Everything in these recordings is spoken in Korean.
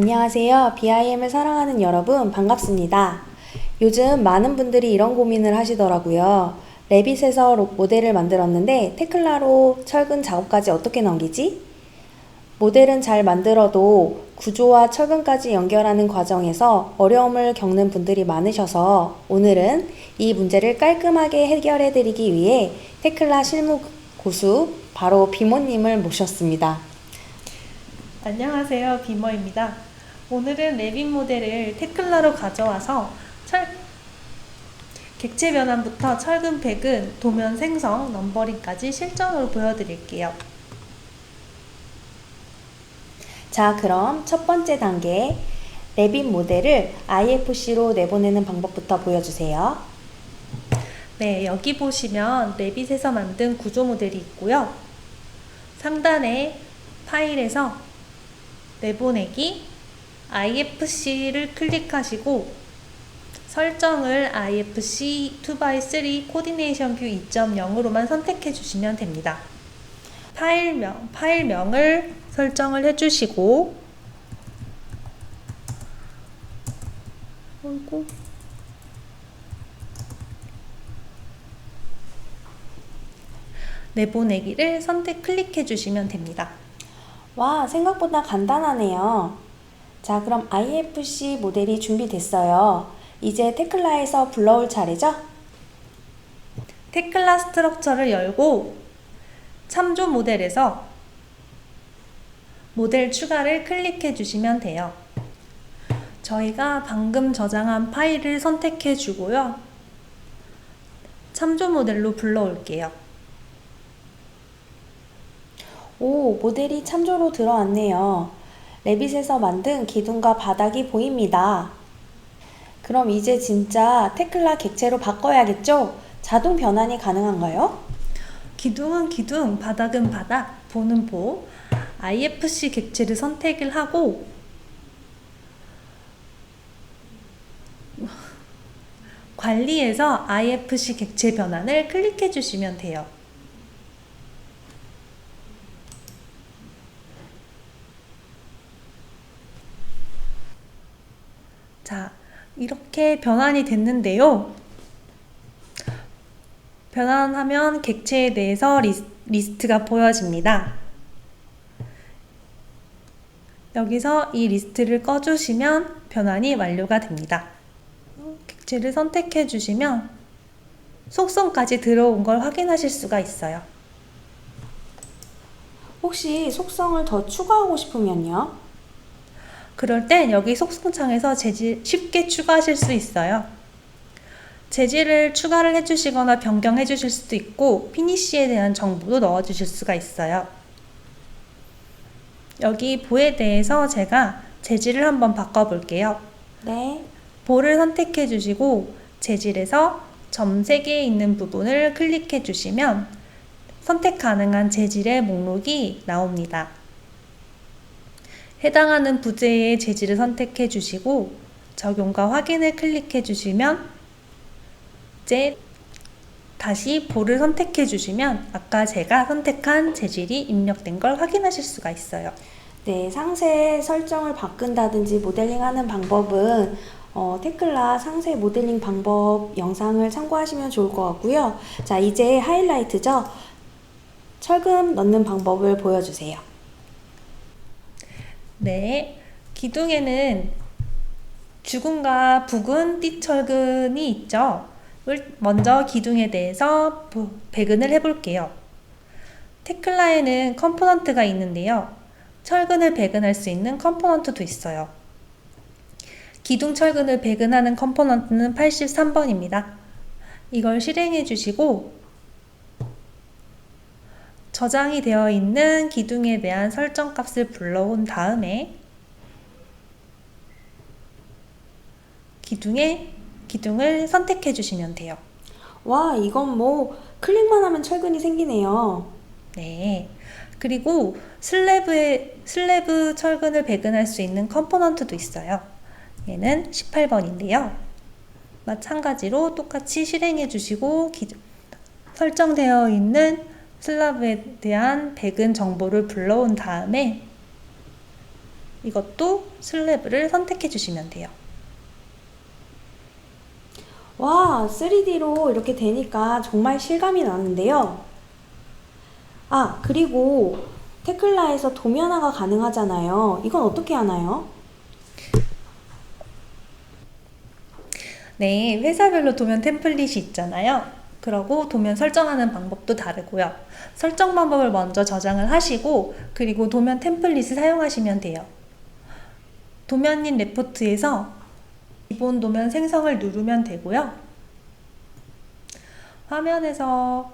안녕하세요. BIM을 사랑하는 여러분, 반갑습니다. 요즘 많은 분들이 이런 고민을 하시더라고요. 레빗에서 로- 모델을 만들었는데 테클라로 철근 작업까지 어떻게 넘기지? 모델은 잘 만들어도 구조와 철근까지 연결하는 과정에서 어려움을 겪는 분들이 많으셔서 오늘은 이 문제를 깔끔하게 해결해 드리기 위해 테클라 실무 고수 바로 비모님을 모셨습니다. 안녕하세요. 비머입니다. 오늘은 레빗 모델을 테클라로 가져와서 철 객체 변환부터 철근 배근, 도면 생성, 넘버링까지 실전으로 보여드릴게요. 자, 그럼 첫 번째 단계 레빗 모델을 IFC로 내보내는 방법부터 보여주세요. 네, 여기 보시면 레빗에서 만든 구조 모델이 있고요. 상단에 파일에서 내보내기 IFC를 클릭하시고 설정을 IFC 2x3 코디네이션 뷰 2.0으로만 선택해 주시면 됩니다. 파일명, 파일명을 설정을 해 주시고 어이구. 내보내기를 선택 클릭해 주시면 됩니다. 와, 생각보다 간단하네요. 자, 그럼 IFC 모델이 준비됐어요. 이제 테클라에서 불러올 차례죠? 테클라 스트럭처를 열고 참조 모델에서 모델 추가를 클릭해 주시면 돼요. 저희가 방금 저장한 파일을 선택해 주고요. 참조 모델로 불러올게요. 오, 모델이 참조로 들어왔네요. 레빗에서 만든 기둥과 바닥이 보입니다. 그럼 이제 진짜 테클라 객체로 바꿔야겠죠? 자동 변환이 가능한가요? 기둥은 기둥, 바닥은 바닥, 보는 보, IFC 객체를 선택을 하고 관리에서 IFC 객체 변환을 클릭해 주시면 돼요. 자, 이렇게 변환이 됐는데요. 변환하면 객체에 대해서 리스, 리스트가 보여집니다. 여기서 이 리스트를 꺼주시면 변환이 완료가 됩니다. 객체를 선택해 주시면 속성까지 들어온 걸 확인하실 수가 있어요. 혹시 속성을 더 추가하고 싶으면요? 그럴 땐 여기 속성창에서 재질 쉽게 추가하실 수 있어요. 재질을 추가를 해주시거나 변경해 주실 수도 있고 피니쉬에 대한 정보도 넣어 주실 수가 있어요. 여기 보에 대해서 제가 재질을 한번 바꿔 볼게요. 네. 볼을 선택해 주시고 재질에서 점 3개 있는 부분을 클릭해 주시면 선택 가능한 재질의 목록이 나옵니다. 해당하는 부재의 재질을 선택해 주시고 적용과 확인을 클릭해 주시면 이제 다시 볼을 선택해 주시면 아까 제가 선택한 재질이 입력된 걸 확인하실 수가 있어요. 네, 상세 설정을 바꾼다든지 모델링하는 방법은 어, 테클라 상세 모델링 방법 영상을 참고하시면 좋을 것 같고요. 자, 이제 하이라이트죠. 철근 넣는 방법을 보여주세요. 네, 기둥에는 주근과 부근 띠철근이 있죠. 을- 먼저 기둥에 대해서 부- 배근을 해볼게요. 테클라에는 컴포넌트가 있는데요. 철근을 배근할 수 있는 컴포넌트도 있어요. 기둥 철근을 배근하는 컴포넌트는 83번입니다. 이걸 실행해 주시고 저장이 되어 있는 기둥에 대한 설정 값을 불러온 다음에 기둥에 기둥을 선택해 주시면 돼요. 와, 이건 뭐 클릭만 하면 철근이 생기네요. 네. 그리고 슬래브에 슬래브 철근을 배근할 수 있는 컴포넌트도 있어요. 얘는 18번인데요. 마찬가지로 똑같이 실행해 주시고 기- 설정되어 있는 슬라브에 대한 배근 정보를 불러온 다음에 이것도 슬래브를 선택해 주시면 돼요. 와, 3D로 이렇게 되니까 정말 실감이 나는데요. 아, 그리고 테클라에서 도면화가 가능하잖아요. 이건 어떻게 하나요? 네, 회사별로 도면 템플릿이 있잖아요. 그러고 도면 설정하는 방법도 다르고요. 설정 방법을 먼저 저장을 하시고 그리고 도면 템플릿을 사용하시면 돼요. 도면인 레포트에서 기본 도면 생성을 누르면 되고요. 화면에서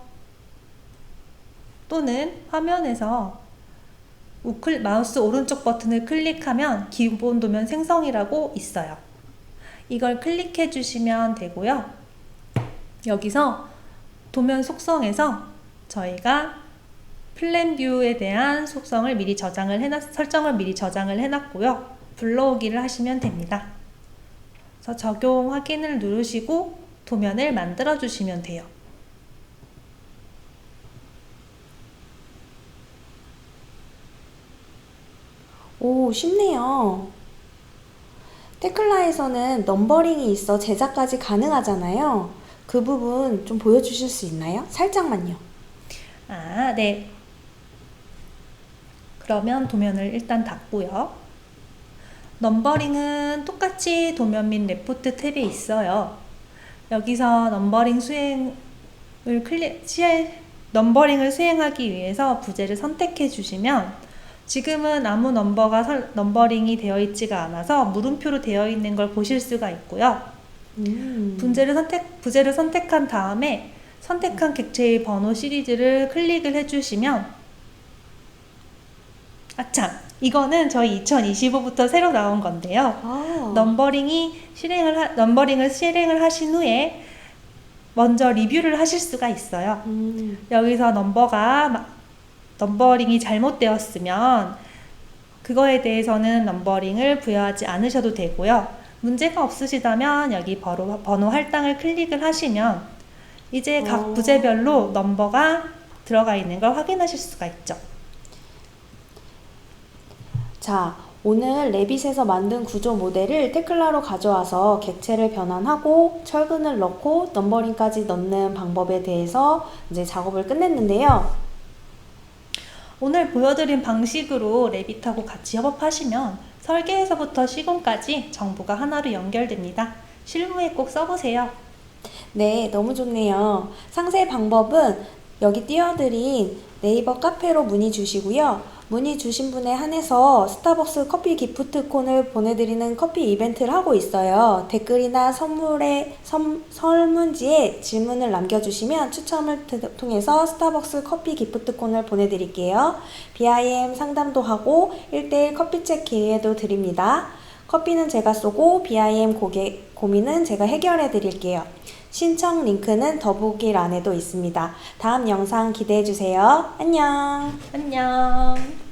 또는 화면에서 우클 마우스 오른쪽 버튼을 클릭하면 기본 도면 생성이라고 있어요. 이걸 클릭해 주시면 되고요. 여기서 도면 속성에서 저희가 플랜 뷰에 대한 속성을 미리 저장을 해놨, 설정을 미리 저장을 해놨고요. 불러오기를 하시면 됩니다. 그래서 적용 확인을 누르시고 도면을 만들어 주시면 돼요. 오, 쉽네요. 테클라에서는 넘버링이 있어 제작까지 가능하잖아요. 그 부분 좀 보여주실 수 있나요? 살짝만요. 아, 네. 그러면 도면을 일단 닫고요. 넘버링은 똑같이 도면 및 레포트 탭에 있어요. 여기서 넘버링 수행을 클릭, 넘버링을 수행하기 위해서 부제를 선택해 주시면 지금은 아무 넘버가 설, 넘버링이 되어 있지가 않아서 물음표로 되어 있는 걸 보실 수가 있고요. 음. 분제를 선택, 부제를 선택한 다음에 선택한 객체의 번호 시리즈를 클릭을 해주시면 아참 이거는 저희 2025부터 새로 나온 건데요. 아, 넘버링이 실행을 하, 넘버링을 실행을 하신 후에 먼저 리뷰를 하실 수가 있어요. 음. 여기서 넘버가 마- 넘버링이 잘못되었으면 그거에 대해서는 넘버링을 부여하지 않으셔도 되고요. 문제가 없으시다면 여기 번호, 번호 할당을 클릭을 하시면 이제 각 어. 부제별로 넘버가 들어가 있는 걸 확인하실 수가 있죠. 자, 오늘 레빗에서 만든 구조 모델을 테클라로 가져와서 객체를 변환하고 철근을 넣고 넘버링까지 넣는 방법에 대해서 이제 작업을 끝냈는데요. 오늘 보여드린 방식으로 레빗하고 같이 협업하시면 설계에서부터 시공까지 정보가 하나로 연결됩니다. 실무에 꼭 써보세요. 네, 너무 좋네요. 상세 방법은 여기 띄워드린 네이버 카페로 문의 주시고요. 문의 주신 분에 한해서 스타벅스 커피 기프트콘을 보내드리는 커피 이벤트를 하고 있어요. 댓글이나 선물에 선- 설문지에 질문을 남겨주시면 추첨을 트- 통해서 스타벅스 커피 기프트콘을 보내드릴게요. BIM 상담도 하고 1대1 커피책 기회도 드립니다. 커피는 제가 쏘고 BIM 고개, 고민은 제가 해결해 드릴게요. 신청 링크는 더보기란에도 있습니다. 다음 영상 기대해 주세요. 안녕. 안녕.